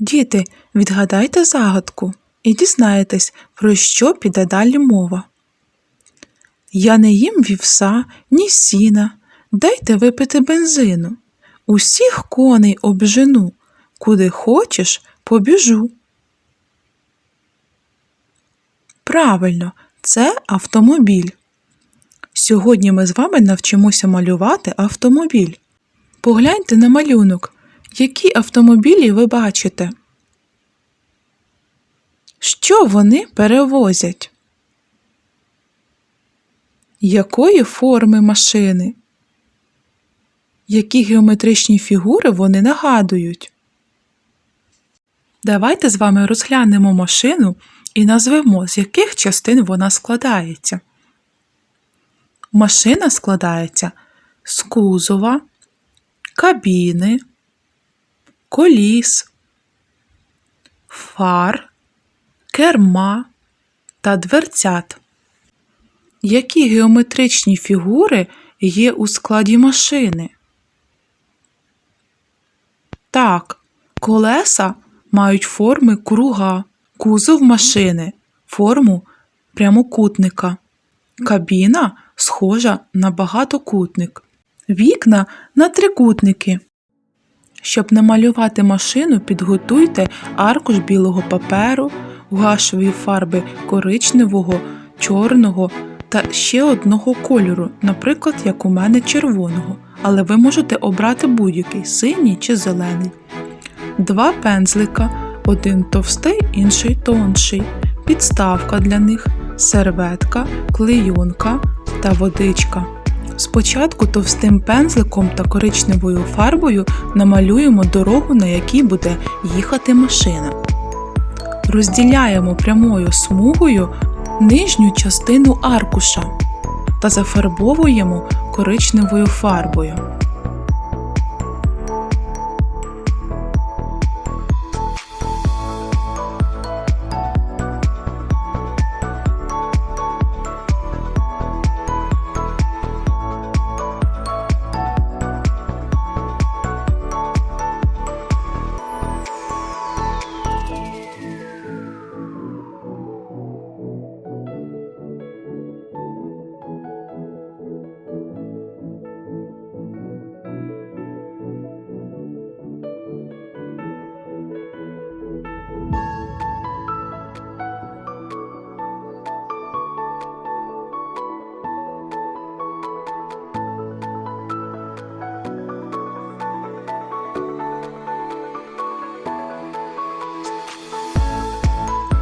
Діти, відгадайте загадку і дізнаєтесь, про що піде далі мова. Я не їм вівса, ні сіна, дайте випити бензину. Усіх коней обжену, куди хочеш, побіжу. Правильно, це автомобіль. Сьогодні ми з вами навчимося малювати автомобіль. Погляньте на малюнок. Які автомобілі ви бачите? Що вони перевозять? Якої форми машини? Які геометричні фігури вони нагадують? Давайте з вами розглянемо машину і назвемо, з яких частин вона складається. Машина складається з кузова, кабіни, коліс, фар, керма та дверцят. Які геометричні фігури є у складі машини? Так, колеса мають форми круга, кузов машини, форму прямокутника, кабіна схожа на багатокутник, вікна на трикутники. Щоб намалювати машину, підготуйте аркуш білого паперу, гуашевої фарби коричневого, чорного та ще одного кольору, наприклад, як у мене червоного, але ви можете обрати будь-який синій чи зелений. Два пензлика, один товстий, інший тонший, підставка для них, серветка, клейонка та водичка. Спочатку товстим пензликом та коричневою фарбою намалюємо дорогу, на якій буде їхати машина. Розділяємо прямою смугою нижню частину аркуша та зафарбовуємо коричневою фарбою.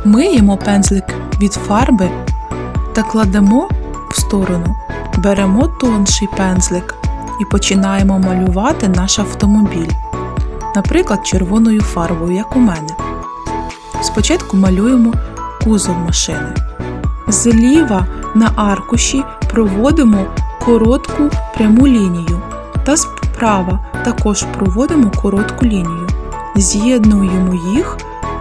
Миємо пензлик від фарби та кладемо в сторону. Беремо тонший пензлик і починаємо малювати наш автомобіль, наприклад, червоною фарбою, як у мене. Спочатку малюємо кузов машини. Зліва на аркуші проводимо коротку пряму лінію та справа також проводимо коротку лінію. З'єднуємо їх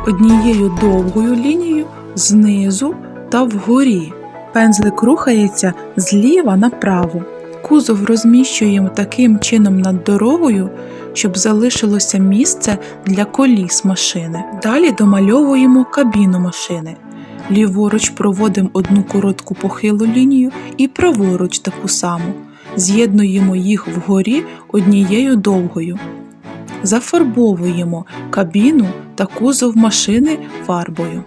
однією довгою лінією знизу та вгорі. Пензлик рухається зліва направо. Кузов розміщуємо таким чином над дорогою, щоб залишилося місце для коліс машини. Далі домальовуємо кабіну машини. Ліворуч проводимо одну коротку похилу лінію і праворуч таку саму. З'єднуємо їх вгорі однією довгою. Зафарбовуємо кабіну та кузов машини фарбою.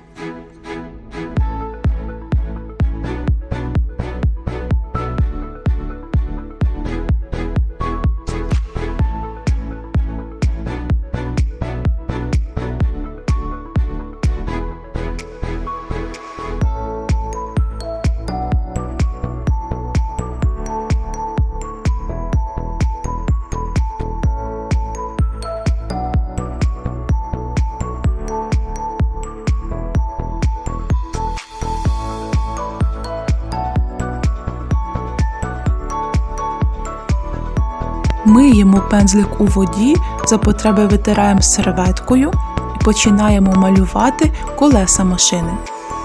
Миємо пензлик у воді, за потреби витираємо серветкою і починаємо малювати колеса машини.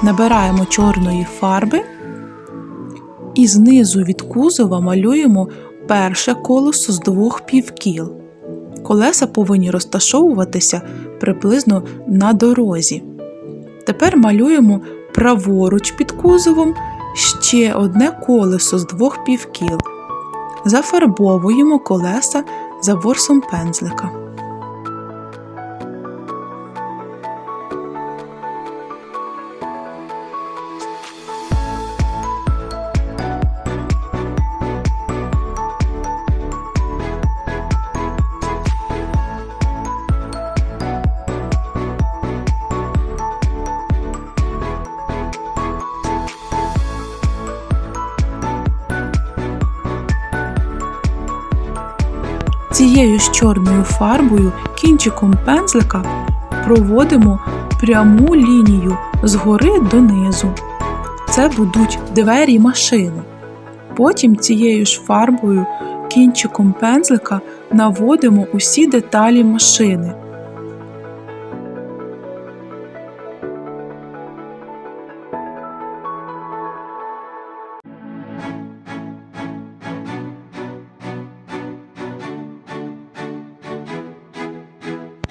Набираємо чорної фарби і знизу від кузова малюємо перше колесо з двох півкіл. Колеса повинні розташовуватися приблизно на дорозі. Тепер малюємо праворуч під кузовом ще одне колесо з двох півкіл. Зафарбовуємо колеса за ворсом пензлика. Цією ж чорною фарбою кінчиком пензлика проводимо пряму лінію згори донизу. Це будуть двері машини. Потім цією ж фарбою кінчиком пензлика наводимо усі деталі машини.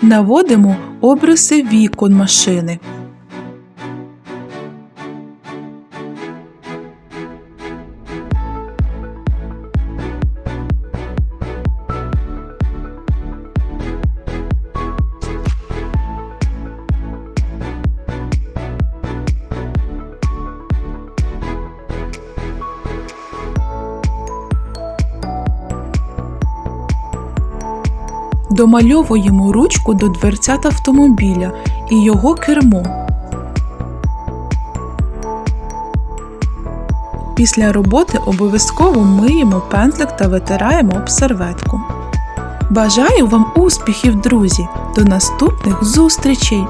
Наводимо обриси вікон машини. Домальовуємо ручку до дверцят автомобіля і його кермо. Після роботи обов'язково миємо пензлик та витираємо об серветку. Бажаю вам успіхів, друзі! До наступних зустрічей!